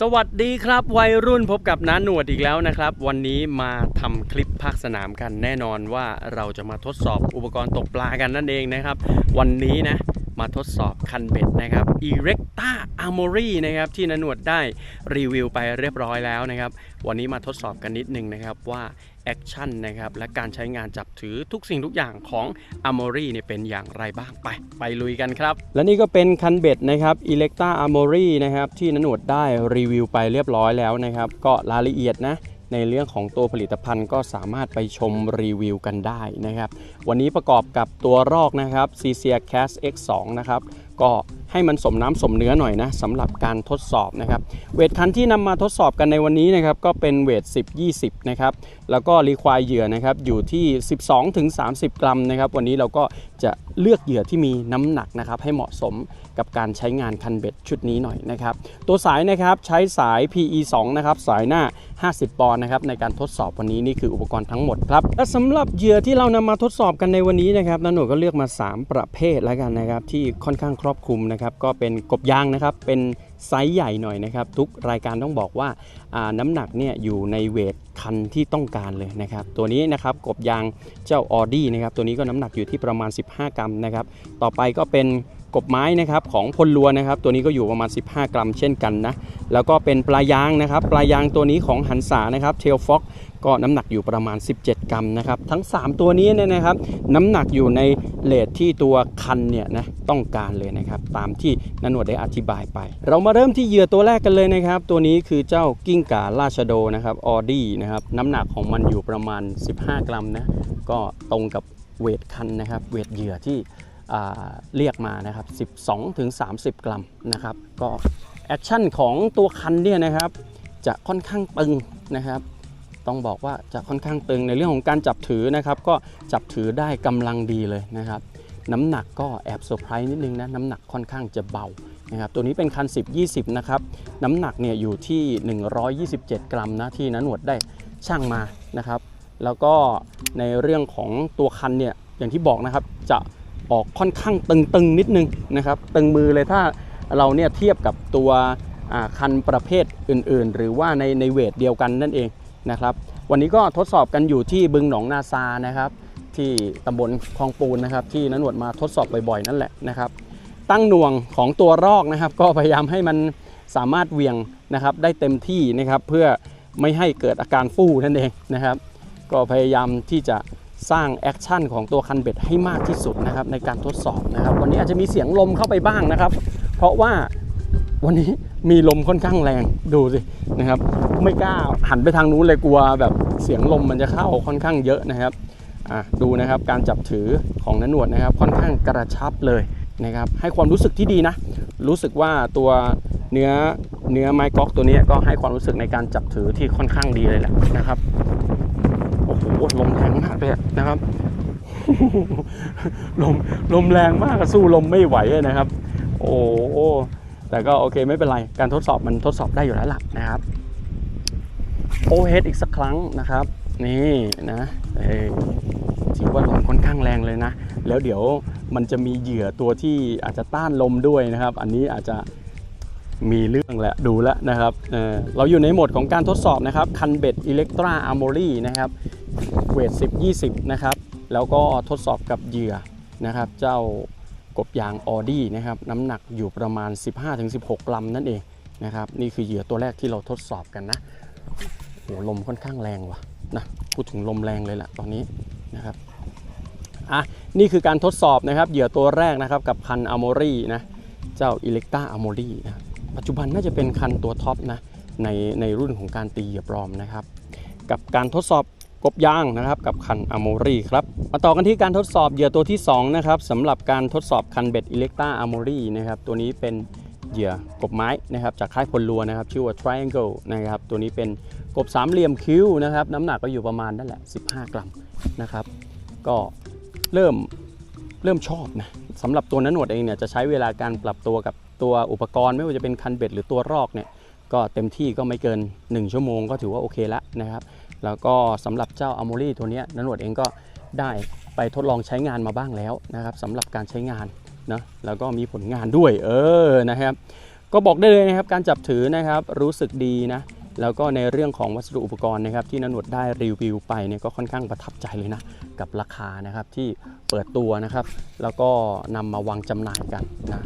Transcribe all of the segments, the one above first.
สวัสดีครับวัยรุ่นพบกับน้าหนวดอีกแล้วนะครับ วันนี้มาทำคลิปภาคสนามกันแน่นอนว่าเราจะมาทดสอบอุปกรณ์ตกปลากันนั่นเองนะครับ วันนี้นะมาทดสอบคันเบ็ดนะครับ Erecta Armory นะครับที่น้าหนวดได้รีวิวไปเรียบร้อยแล้วนะครับ วันนี้มาทดสอบกันนิดนึงนะครับว่า แอคชั่นนะครับและการใช้งานจับถือทุกสิ่งทุกอย่างของ Armory เนี่ยเป็นอย่างไรบ้างไป ไปลุยกันครับ และนี่ก็เป็นคันเบ็ดนะครับ Electa Armory นะครับที่นนวดได้รีวิวไปเรียบร้อยแล้วนะครับ ก็รายละเอียดนะในเรื่องของตัวผลิตภัณฑ์ก็สามารถไปชมรีวิวกันได้นะครับ วันนี้ประกอบกับตัวรอกนะครับ c c a Cast X2 นะครับก็ ให้มันสมน้ำสมเนื้อหน่อยนะสำหรับการทดสอบนะครับเวทคันที่นำมาทดสอบกันในวันนี้นะครับก็เป็นเวท 10 20 นะครับ แล้วก็รีควายเหยื่อนะครับอยู่ที่ 12ถึง30 กรัมนะครับ วันนี้เราก็จะเลือกเหยื่อที่มีน้ำหนักนะครับให้เหมาะสมกับการใช้งานคันเบ็ดชุดนี้หน่อยนะครับตัวสายนะครับใช้สาย PE 2นะครับสายหน้า 50 ปอนด์นะครับในการทดสอบวันนี้นี่คืออุปกรณ์ทั้งหมดครับและสำหรับเหยื่อที่เรานำมาทดสอบกันในวันนี้นะครับนันหนูก็เลือกมา 3 ประเภทแล้วกันนะครับที่ค่อนข้างครอบคลุมนะครับก็เป็นกบยางนะครับเป็นไซส์ใหญ่หน่อยนะครับทุกรายการต้องบอกว่าน้ำหนักเนี่ยอยู่ในเวทคันที่ต้องการเลยนะครับตัวนี้นะครับกบยางเจ้าออดี้นะครับตัวนี้ก็น้ำหนักอยู่ที่ประมาณ 15 กรัมนะครับต่อไปก็เป็นกบไม้นะครับของพลลัวนะครับตัวนี้ก็อยู่ประมาณ 15 กรัมเช่นกันนะแล้วก็เป็นปลายางนะครับปลายางตัวนี้ของหันษานะครับเทลฟ็อก ก็น้ำหนักอยู่ประมาณ 17 กรัมนะครับ ทั้ง 3 ตัวนี้เนี่ยนะครับ น้ำหนักอยู่ในเลทที่ตัวคันเนี่ยนะต้องการเลยนะครับ ตามที่นันหนวดได้อธิบายไป เรามาเริ่มที่เหยื่อตัวแรกกันเลยนะครับ ตัวนี้คือเจ้ากิ้งก่าราชโดนะครับออดี้นะครับน้ำหนักของมันอยู่ประมาณ 15 กรัมนะก็ตรงกับเวทคันนะครับ เวทเหยื่อที่เรียกมานะครับ 12-30 กรัมนะครับ ก็แอคชั่นของตัวคันเนี่ยนะครับ จะค่อนข้างตึงนะครับ ต้องบอกว่าจะค่อนข้างตึงในเรื่องของการจับถือนะครับ ก็จับถือได้กำลังดีเลยนะครับ น้ำหนักก็แอบเซอร์ไพรส์นิดนึงนะน้ำหนักค่อนข้างจะเบานะครับตัวนี้เป็นคัน 10 20 นะครับ น้ำหนักเนี่ยอยู่ที่ 127 กรัมนะที่นันหนวดได้ช่างมานะครับ แล้วก็ในเรื่องของตัวคันเนี่ยอย่างที่บอกนะครับจะออกค่อนข้างตึงๆนิดนึงนะครับ ตึงมือเลยถ้าเราเนี่ยเทียบกับตัวคันประเภทอื่นๆ หรือว่าในในเวทเดียวกันนั่นเอง นะครับ วันนี้ก็ทดสอบกันอยู่ที่บึงหนองนาซานะครับ ที่ตำบลคลองปูนนะครับ ที่นันหนวดมาทดสอบบ่อยๆนั่นแหละนะครับ ตั้งหน่วงของตัวรอกนะครับ ก็พยายามให้มันสามารถเวียงนะครับได้เต็มที่นะครับเพื่อไม่ให้เกิดอาการฟู่นั่นเองนะครับ ก็พยายามที่จะสร้างแอคชั่นของตัวคันเบ็ดให้มากที่สุดนะครับในการทดสอบนะครับ วันนี้อาจจะมีเสียงลมเข้าไปบ้างนะครับ เพราะว่าวันนี้มีลมค่อนข้างแรงดูสินะครับ ไม่กล้าหันไปทางนู้นเลยกลัวแบบเสียงลมมันจะเข้าค่อนข้างเยอะนะครับอะดูนะครับการจับถือของนันหนวดนะครับ ค่อนข้างกระชับเลยนะครับ ให้ความรู้สึกที่ดีนะ รู้สึกว่าตัวเนื้อเนื้อไม้ก๊อกตัวนี้ก็ให้ความรู้สึกในการจับถือที่ค่อนข้างดีเลยแหละนะครับโอ้โหลมแรงมากเลยนะครับลมลมแรงมากสู้ลมไม่ไหวนะครับ โอ้แต่ก็โอเคไม่เป็นไร การทดสอบมันทดสอบได้อยู่แล้วล่ะนะครับ โอเฮดอีกสักครั้งนะครับ นี่นะถือว่าลมค่อนข้างแรงเลยนะ แล้วเดี๋ยวมันจะมีเหยื่อตัวที่อาจจะต้านลมด้วยนะครับ อันนี้อาจจะมีเรื่องแหละดูแล้วนะครับเเราอยู่ในโหมดของการทดสอบนะครับคันเบ็ดอิเล็กตราอาร์โมรีนะครับเวท10 20 นะครับ แล้วก็ทดสอบกับเหยื่อนะครับ เจ้ากบยางออดี้นะครับน้ำหนักอยู่ประมาณ 15-16 กรัมนั่นเองนะครับ นี่คือเหยื่อตัวแรกที่เราทดสอบกันนะ โหลมค่อนข้างแรงว่ะนะพูดถึงลมแรงเลยแหละตอนนี้นะครับอะนี่คือการทดสอบนะครับเหยื่อตัวแรกนะครับกับคันอโมรีนะเจ้าอิเล็กต a าอโมรีนะปัจจุบันน่าจะเป็นคันตัวท็อปนะในในรุ่นของการตีเหยื่อปลอมนะครับกับการทดสอบกบยางนะครับกับคันอโมรีครับมาต่อกันที่การทดสอบเหยื่อตัวที่2นะครับสำหรับการทดสอบคันเบ็ดอิเล็กต a าอโมรีนะครับตัวนี้เป็น เหยื่อกบไม้นะครับจากค่ายพลลัวนะครับชื่อว่า Triangle นะครับตัวนี้เป็นกบสามเหลี่ยมคิ้วนะครับน้ำหนักก็อยู่ประมาณนั่นแหละ 15 กรัมนะครับก็เริ่มเริ่มชอบนะสำหรับตัวนันหนวดเองเนี่ยจะใช้เวลาการปรับตัวกับตัวอุปกรณ์ ไม่ว่าจะเป็นคันเบ็ดหรือตัวรอกเนี่ยก็เต็มที่ก็ไม่เกิน 1 ชั่วโมงก็ถือว่าโอเคล้วนะครับแล้วก็สำหรับเจ้าอ m โมรีตัวนี้นันหนวดเองก็ได้ไปทดลองใช้งานมาบ้างแล้วนะครับสำหรับการใช้งาน นะแล้วก็มีผลงานด้วยเออนะครับ ก็บอกได้เลยนะครับการจับถือนะครับรู้สึกดีนะแล้วก็ในเรื่องของวัสดุอุปกรณ์นะครับที่นนวดได้รีวิวไปเนี่ยก็ค่อนข้างประทับใจเลยนะกับราคานะครับที่เปิดตัวนะครับ แล้วก็นำมาวางจำหน่ายกันนะ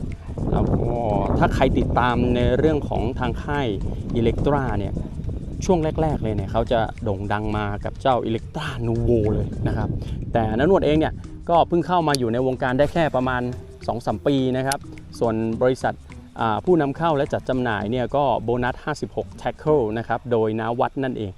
แล้วก็ถ้าใครติดตามในเรื่องของทางค่ายอิเล็กตราเนี่ยช่วงแรก ๆ เลยเนี่ยเขาจะโด่งดังมากับเจ้าอิเล็กตรานูโวเลยนะครับ แต่นนวดเองเนี่ยก็เพิ่งเข้ามาอยู่ในวงการได้แค่ประมาณ 2-3 ปีนะครับ ส่วนบริษัทผู้นำเข้าและจัดจำหน่ายเนี่ยก็โบนัส 56 tackle นะครับโดยนาวัดนั่นเอง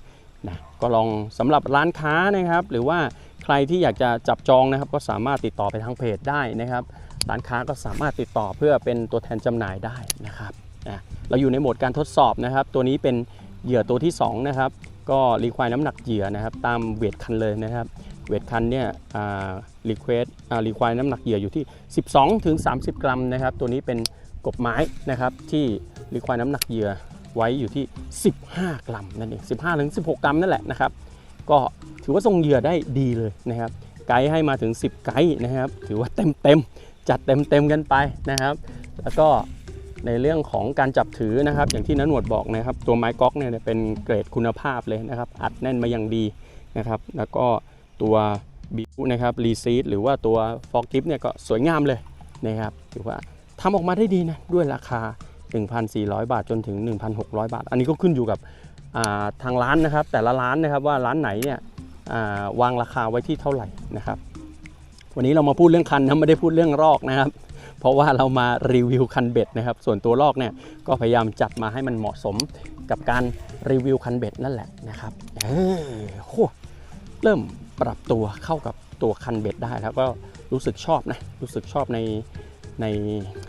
นะก็ลองสำหรับร้านค้านะครับ หรือว่าใครที่อยากจะจับจองนะครับ ก็สามารถติดต่อไปทางเพจได้นะครับ ร้านค้าก็สามารถติดต่อเพื่อเป็นตัวแทนจำหน่ายได้นะครับอะเราอยู่ในโหมดการทดสอบนะครับ ตัวนี้เป็นเหยื่อตัวที่2นะครับก็รีควายน้ำหนักเหยื่อนะครับ ตามเวทคันเลยนะครับ เวทคันเนี่ยรีเควสรีควายน้ำหนักเหยื่ออยู่ที่ 12ถึง30 กรัมนะครับ ตัวนี้เป็นกบไม้นะครับที่รีควายน้ำหนักเหยื่อไว้อยู่ที่ 15 กรัมนั่นเอง15ถึง16 กรัมนั่นแหละนะครับ ก็ถือว่าทรงเหยื่อได้ดีเลยนะครับ ไกด์ให้มาถึง 10 ไกด์นะครับ ถือว่าเต็มเต็มจัดเต็มเต็มกันไปนะครับ แล้วก็ในเรื่องของการจับถือนะครับ อย่างที่นันหนวดบอกนะครับ ตัวไม้ก๊อกเนี่ยเป็นเกรดคุณภาพเลยนะครับ อัดแน่นมาอย่างดีนะครับ แล้วก็ ตัวบิวนะครับรีซีดหรือว่าตัวฟอกกิฟเนี่ยก็สวยงามเลยนะครับถือว่าทำออกมาได้ดีนะด้วยราคา 1,400 บาทจนถึง 1,600 บาท อันนี้ก็ขึ้นอยู่กับาทางร้านนะครับ แต่ละร้านนะครับว่าร้านไหนเนี่ยาวางราคาไว้ที่เท่าไหร่นะครับ วันนี้เรามาพูดเรื่องคันนะไม่ได้พูดเรื่องรอกนะครับ เพราะว่าเรามารีวิวคันเบ็ดนะครับ ส่วนตัวลอกเนี่ยก็พยายามจัดมาให้มันเหมาะสมกับการรีวิวคันเบ็ดนั่นแหละนะครับเออโหเริ่ม ปรับตัวเข้ากับตัวคันเบ็ดได้ แล้วก็รู้สึกชอบนะรู้สึกชอบในใน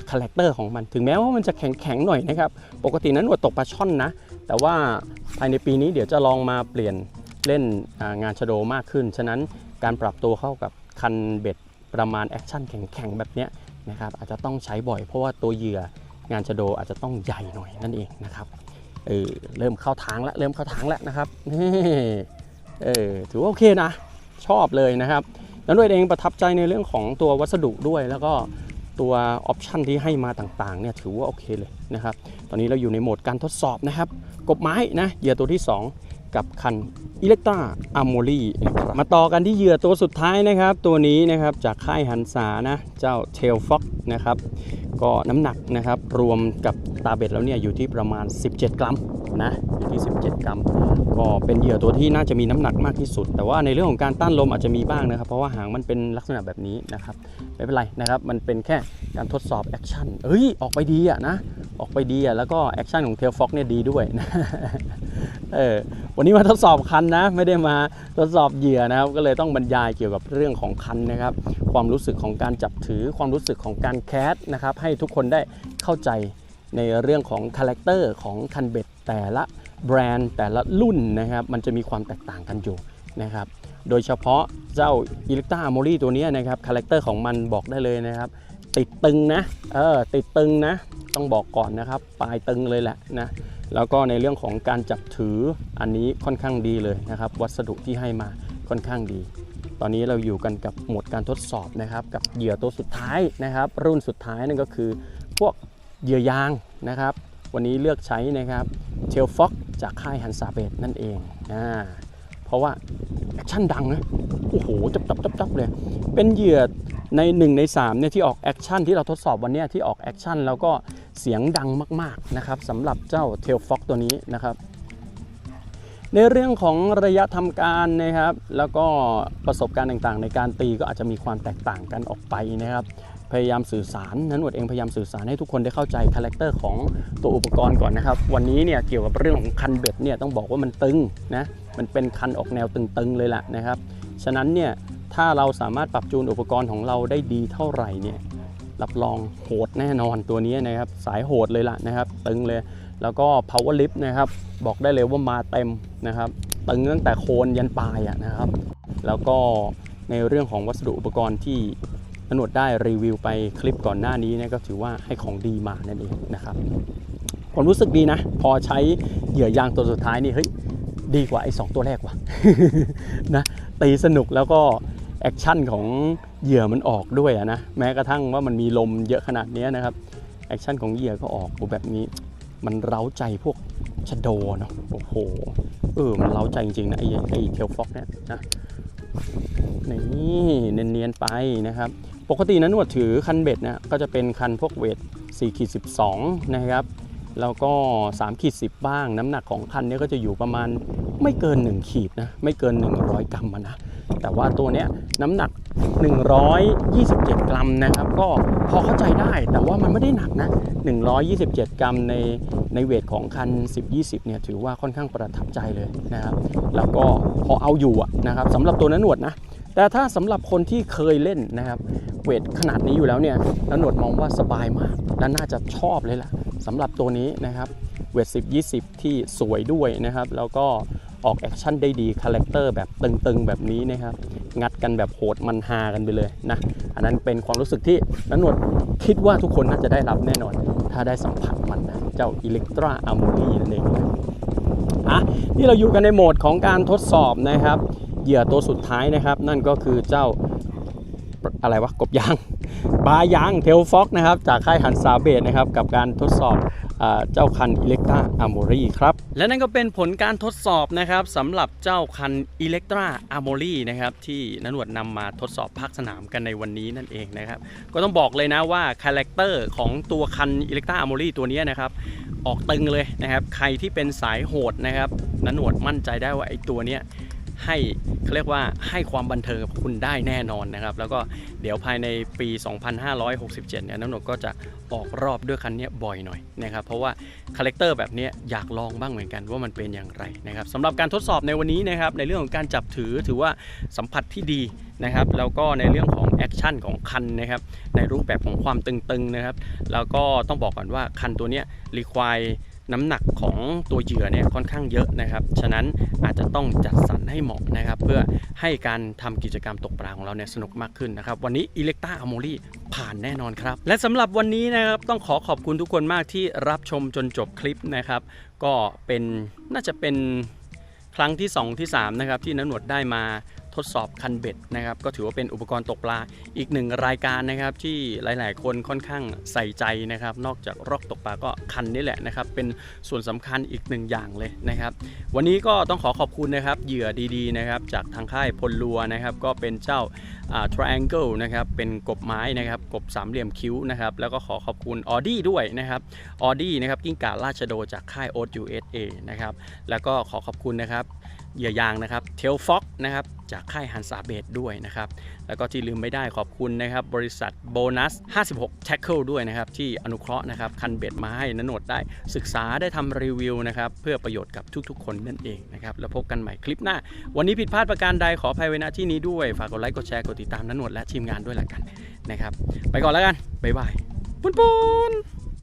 คาแรคเตอร์ของมันถึงแม้ว่ามันจะแข็งๆหน่อยนะครับ ปกตินั้นวดตกปลาช่อนนะ แต่ว่าภายในปีนี้เดี๋ยวจะลองมาเปลี่ยนเล่นงานชโดมากขึ้น ฉะนั้นการปรับตัวเข้ากับคันเบ็ดประมาณแอคชั่นแข็งๆ แบบเนี้ยนะครับอาจจะต้องใช้บ่อยเพราะว่าตัวเหยื่องานชโดอาจจะต้องใหญ่หน่อยนั่นเองนะครับเออเริ่มเข้าทางแล้วเริ่มเข้าทางแล้วนะครับนี่เออถือว่าโอเคนะ ชอบเลยนะครับแล้วด้วยเองประทับใจในเรื่องของตัววัสดุด้วยแล้วก็ตัวออปชันที่ให้มาต่างๆเนี่ยถือว่าโอเคเลยนะครับ ตอนนี้เราอยู่ในโหมดการทดสอบนะครับ กบไม้นะเหยื่อตัวที่ 2 กับคันอิเล็กตราอะโมลีนะครับมาต่อกันที่เหยื่อตัวสุดท้ายนะครับ ตัวนี้นะครับจากค่ายหันษานะ เจ้าเทลฟ็อกนะครับ ก็น้ำหนักนะครับ รวมกับตาเบ็ดแล้วเนี่ยอยู่ที่ประมาณ 17 กรัมนะอยู่ที่ 17 กรัม ก็เป็นเหยื่อตัวที่น่าจะมีน้ำหนักมากที่สุด แต่ว่าในเรื่องของการต้านลมอาจจะมีบ้างนะครับ เพราะว่าหางมันเป็นลักษณะแบบนี้นะครับไม่เป็นไรนะครับ มันเป็นแค่การทดสอบแอคชั่นเอ้ยออกไปดีอะนะออกไปดีอะแล้วก็แอคชั่นของเทลฟ็อกเนี่ยดีด้วยนะ เออวันนี้มาทดสอบคันนะ ไม่ได้มาทดสอบเหยื่อนะครับ ก็เลยต้องบรรยายเกี่ยวกับเรื่องของคันนะครับ ความรู้สึกของการจับถือความรู้สึกของการแคสนะครับ ให้ทุกคนได้เข้าใจในเรื่องของคาแรคเตอร์ของคันเบ็ดแต่ละแบรนด์แต่ละรุ่นนะครับ มันจะมีความแตกต่างกันอยู่นะครับ โดยเฉพาะเจ้าอิเล็กต a า m ม r ีตัวนี้นะครับคาแรคเตอร์ของมันบอกได้เลยนะครับ ติดตึงนะเออติดตึงนะ ต้องบอกก่อนนะครับ ปลายตึงเลยแหละนะ แล้วก็ในเรื่องของการจับถืออันนี้ค่อนข้างดีเลยนะครับ วัสดุที่ให้มาค่อนข้างดี ตอนนี้เราอยู่กันกับหมดการทดสอบนะครับกับเหยื่อตัวสุดท้ายนะครับ รุ่นสุดท้ายนั่นก็คือ พวกเหยื่อยางนะครับ วันนี้เลือกใช้นะครับเทลฟ็อกจากค่ายฮันซาเบตนั่นเองอ่าเพราะว่าแอคชั่นดังนะโอ้โหจับจับจับจับเลย เป็นเหยื่อ ใน1ใน3เนี่ยที่ออกแอคชั่นที่เราทดสอบวันนี้ที่ออกแอคชั่นแล้วก็เสียงดังมากๆนะครับสำหรับเจ้าเทลฟ็อกตัวนี้นะครับ ในเรื่องของระยะทำการนะครับ แล้วก็ประสบการณ์ต่างๆ ในการตีก็อาจจะมีความแตกต่างกันออกไปนะครับพยายามสื่อสารนั้นวดเองพยายามสื่อสารให้ทุกคนได้เข้าใจคาแรคเตอร์ของตัวอุปกรณ์ก่อนนะครับ วันนี้เนี่ยเกี่ยวกับเรื่องของคันเบ็ดเนี่ยต้องบอกว่ามันตึงนะมันเป็นคันออกแนวตึงๆเลยแหละนะครับ ฉะนั้นเนี่ย ถ้าเราสามารถปรับจูนอุปกรณ์ของเราได้ดีเท่าไหร่เนี่ยรับรองโหดแน่นอนตัวนี้นะครับ สายโหดเลยล่ะนะครับ ตึงเลยแล้วก็ power lift นะครับ บอกได้เลยว่ามาเต็มนะครับ ตึงตั้งแต่โคนยันปลายอะนะครับ แล้วก็ในเรื่องของวัสดุอุปกรณ์ที่นวดได้รีวิวไปคลิปก่อนหน้านี้นี่ยก็ถือว่าให้ของดีมานั่นเองนะครับผมรู้สึกดีนะ พอใช้เหยื่อยางตัวสุดท้ายนี่เฮ้ยดีกว่าไอ้สองตัวแรกว่ะนะตีสนุกแล้วก็ แอคชั่นของเหยื่อมันออกด้วยนะแม้กระทั่งว่ามันมีลมเยอะขนาดนี้นะครับแอคชั่นของเหยื่อก็ออกโอ้แบบนี้ มันเร้าใจพวกชะโดเนาะโอ้โหเออมันเร้าใจจริงๆนะไอ้ไอ้เทลฟ็อกเนี่ยนะนี่เนียนๆไปนะครับ ปกตินะหนวดถือคันเบ็ดนะก็จะเป็นคันพวกเวท4ขีด12 นะครับ แล้วก็3ขีด10 บ้าง น้ำหนักของคันนี้ก็จะอยู่ประมาณไม่เกิน 1 ขีดนะ ไม่เกิน 100 กรัมนะ แต่ว่าตัวเนี้ยน้ำหนัก 127 กรัมนะครับ ก็พอเข้าใจได้แต่ว่ามันไม่ได้หนักนะ 127 กรัมในในเวทของคัน 10-20 เนี่ยถือว่าค่อนข้างประทับใจเลยนะครับ แล้วก็พอเอาอยู่อะนะครับสำหรับตัวนั้นหนวดนะแต่ถ้าสำหรับคนที่เคยเล่นนะครับ เวทขนาดนี้อยู่แล้วเนี่ยแล้วหนวดมองว่าสบายมาก และน่าจะชอบเลยล่ะ สำหรับตัวนี้นะครับเวท10 20 ที่สวยด้วยนะครับ แล้วก็ออกแอคชั่นได้ดีคาแรคเตอร์แบบตึงๆ แบบนี้นะครับ งัดกันแบบโหดมันฮากันไปเลยนะ อันนั้นเป็นความรู้สึกที่นันหนวดคิดว่าทุกคนน่าจะได้รับแน่นอน ถ้าได้สัมผัสมันนะ เจ้าอิเล็กตราอะโมนีนั่นเองนะอะนี่เราอยู่กันในโหมดของการทดสอบนะครับ เหยื่อตัวสุดท้ายนะครับ นั่นก็คือเจ้า อะไรวะกบยางบายางเทลฟ็อกนะครับจากค่ายหันซาเบตนะครับกับการทดสอบเจ้าคันอิเล็กตราอะโมรีครับและนั่นก็เป็นผลการทดสอบนะครับสำหรับเจ้าคันอิเล็กตราอะโมรีนะครับที่นนวดนำมาทดสอบภาคสนามกันในวันนี้นั่นเองนะครับก็ต้องบอกเลยนะว่าคาแรคเตอร์ของตัวคันอิเล็กตราอะโมรีตัวนี้นะครับออกตึงเลยนะครับใครที่เป็นสายโหดนะครับนันหนวดมั่นใจได้ว่าไอ้ตัวเนี้ย ให้เขาเรียกว่าให้ความบันเทิงกับคุณได้แน่นอนนะครับ แล้วก็เดี๋ยวภายในปี 2567 เนี่ยนันหนวดก็จะออกรอบด้วยคันนี้บ่อยหน่อยนะครับ เพราะว่าคาแรคเตอร์แบบนี้อยากลองบ้างเหมือนกันว่ามันเป็นอย่างไรนะครับสำหรับการทดสอบในวันนี้นะครับในเรื่องของการจับถือถือว่าสัมผัสที่ดีนะครับแล้วก็ในเรื่องของแอคชั่นของคันนะครับในรูปแบบของความตึงๆนะครับแล้วก็ต้องบอกก่อนว่าคันตัวนี้รีควาย น้ำหนักของตัวเหยื่อเนี่ยค่อนข้างเยอะนะครับ ฉะนั้นอาจจะต้องจัดสรรให้เหมาะนะครับ เพื่อให้การทำกิจกรรมตกปลาของเราเนี่ยสนุกมากขึ้นนะครับ วันนี้อิเล็กตาอโมลี่ผ่านแน่นอนครับ และสำหรับวันนี้นะครับต้องขอขอบคุณทุกคนมากที่รับชมจนจบคลิปนะครับ ก็เป็นน่าจะเป็นครั้งที่ 2 ที่3นะครับที่นันหนวดได้มา ทดสอบคันเบ็ดนะครับ ก็ถือว่าเป็นอุปกรณ์ตกปลาอีกหนึ่งรายการนะครับ ที่หลาย ๆ คนค่อนข้างใส่ใจนะครับ นอกจากรอกตกปลาก็คันนี่แหละนะครับ เป็นส่วนสำคัญอีกหนึ่งอย่างเลยนะครับ วันนี้ก็ต้องขอขอบคุณนะครับ เหยื่อดีๆนะครับ จากทางค่ายพลลัวนะครับ ก็เป็นเจ้าอ่า triangle นะครับ เป็นกบไม้นะครับ กบสามเหลี่ยมคิ้วนะครับ แล้วก็ขอขอบคุณออดี้ด้วยนะครับออดี้นะครับกิ้งก่าราชโดจากค่าย o อ USA นะครับ แล้วก็ขอขอบคุณนะครับ เหยื่อยางนะครับเทลฟ็อกนะครับจากค่ายฮันซาเบดด้วยนะครับ แล้วก็ที่ลืมไม่ได้ขอบคุณนะครับ บริษัทโบนัส 56 Tackle ด้วยนะครับ ที่อนุเคราะห์นะครับ คันเบ็ดมาให้นนโหนดได้ศึกษาได้ทำรีวิวนะครับ เพื่อประโยชน์กับทุกๆ คนนั่นเองนะครับ แล้วพบกันใหม่คลิปหน้า วันนี้ผิดพลาดประการใดขออภัยไว้ณที่นี้ด้วย ฝากกดไลค์กดแชร์กดติดตามนนโหนดและทีมงานด้วยละกันนะครับ ไปก่อนแล้วกันบ๊ายบายปุ้นปุ้น